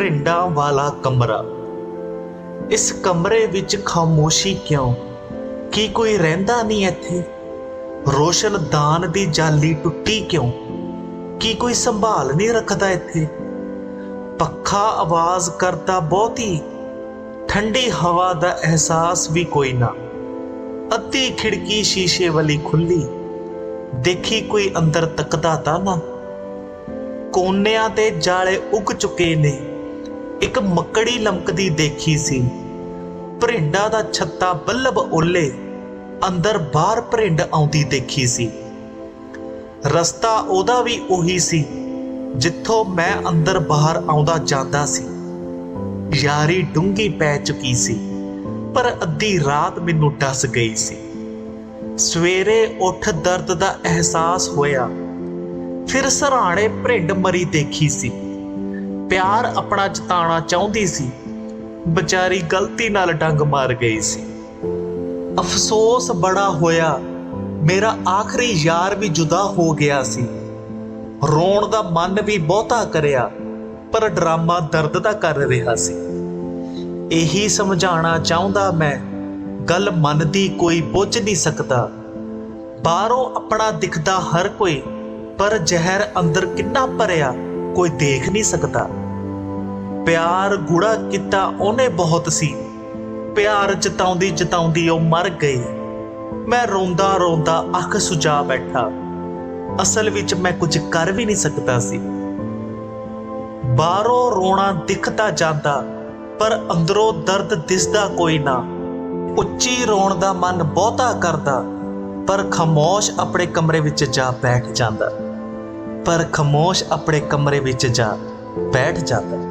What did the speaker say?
ਭਰਿੰਡਾਂ ਵਾਲਾ ਕਮਰਾ। ਇਸ ਕਮਰੇ ਵਿੱਚ ਖਾਮੋਸ਼ੀ ਕਿਉਂ? ਕੀ ਕੋਈ ਰਹਿੰਦਾ ਨਹੀਂ ਇੱਥੇ? ਰੋਸ਼ਨਦਾਨ ਦੀ ਜਾਲੀ ਟੁੱਟੀ ਕਿਉਂ? ਕੀ ਕੋਈ ਸੰਭਾਲ ਨਹੀਂ ਰੱਖਦਾ ਇੱਥੇ? ਪੱਖਾ ਆਵਾਜ਼ ਕਰਦਾ ਬਹੁਤੀ। ਠੰਡੀ ਹਵਾ ਦਾ ਅਹਿਸਾਸ ਵੀ ਕੋਈ ਨਾ। ਅੱਧੀ ਖਿੜਕੀ ਸ਼ੀਸ਼ੇ ਵਾਲੀ ਖੁੱਲੀ। ਦੇਖੀ ਕੋਈ ਅੰਦਰ ਤੱਕਦਾ ਤਾਂ ਨਾ। ਕੋਨਿਆਂ ਤੇ ਜਾਲੇ ਉੱਗ ਚੁੱਕੇ ਨੇ। ਇੱਕ ਮੱਕੜੀ ਲਮਕਦੀ ਦੇਖੀ ਸੀ। ਭਰਿੰਡਾ ਦਾ ਛੱਤਾ ਬੱਲਬ ਓਲੇ ਅੰਦਰ ਬਾਹਰ ਭਰਿੰਡ ਆਉਂਦੀ ਦੇਖੀ ਸੀ। ਰਸਤਾ ਉਹਦਾ ਵੀ ਉਹੀ ਸੀ, ਜਿੱਥੋਂ ਮੈਂ ਅੰਦਰ ਬਾਹਰ ਆਉਂਦਾ ਜਾਂਦਾ ਸੀ। ਯਾਰੀ ਡੂੰਗੀ ਪੈ ਚੁੱਕੀ ਸੀ, ਪਰ ਅੱਧੀ ਰਾਤ ਮੈਨੂੰ ਡਸ ਗਈ ਸੀ। ਸਵੇਰੇ ਉੱਠ ਦਰਦ ਦਾ ਅਹਿਸਾਸ ਹੋਇਆ, ਫਿਰ ਸਰਾਣੇ ਭਰਿੰਡ ਮਰੀ ਦੇਖੀ ਸੀ। ਪਿਆਰ ਆਪਣਾ ਜਤਾਣਾ ਚਾਹੁੰਦੀ ਸੀ ਵਿਚਾਰੀ ਗਲਤੀ ਨਾਲ ਡੰਗ ਮਾਰ ਗਈ ਸੀ। ਅਫਸੋਸ ਬੜਾ ਹੋਇਆ, ਮੇਰਾ ਆਖਰੀ ਯਾਰ ਵੀ ਜੁਦਾ ਹੋ ਗਿਆ ਸੀ। ਰੋਣ ਦਾ ਮਨ ਵੀ ਬਹੁਤਾ ਕਰਿਆ, ਪਰ ਡਰਾਮਾ ਦਰਦ ਦਾ ਕਰ ਰਿਹਾ ਸੀ। ਇਹੀ ਸਮਝਾਉਣਾ ਚਾਹੁੰਦਾ ਮੈਂ, ਗੱਲ ਮੰਨਦੀ ਕੋਈ ਪੁੱਛ ਨਹੀਂ ਸਕਦਾ। ਬਾਹਰੋਂ ਆਪਣਾ ਦਿਖਦਾ ਹਰ ਕੋਈ, ਪਰ ਜ਼ਹਿਰ ਅੰਦਰ ਕਿੰਨਾ ਭਰਿਆ। ਕੋਈ ਦੇਖ ਨਹੀਂ ਸਕਦਾ। ਪਿਆਰ ਗੁੜਾ ਕੀਤਾ ਉਹਨੇ ਬਹੁਤ ਸੀ। ਪਿਆਰ ਜਤਾਉਂਦੀ ਜਤਾਉਂਦੀ ਉਹ ਮਰ ਗਈ। ਮੈਂ ਰੋਂਦਾ ਰੋਂਦਾ ਅੱਖ ਸੁਜਾ ਬੈਠਾ। ਅਸਲ ਵਿੱਚ ਮੈਂ ਕੁਝ ਕਰ ਵੀ ਨਹੀਂ ਸਕਦਾ ਸੀ। ਬਾਹਰੋਂ ਰੋਣਾ ਦਿਖਦਾ ਜਾਂਦਾ, ਪਰ ਅੰਦਰੋਂ ਦਰਦ ਦਿਸਦਾ ਕੋਈ ਨਾ। ਉੱਚੀ ਰੋਣ ਦਾ ਮਨ ਬਹੁਤਾ ਕਰਦਾ, ਪਰ ਖਮੋਸ਼ ਆਪਣੇ ਕਮਰੇ ਵਿੱਚ ਜਾ ਬੈਠ ਜਾਂਦਾ। ਪਰ ਖਮੋਸ਼ ਆਪਣੇ ਕਮਰੇ ਵਿੱਚ ਜਾ ਬੈਠ ਜਾਂਦਾ।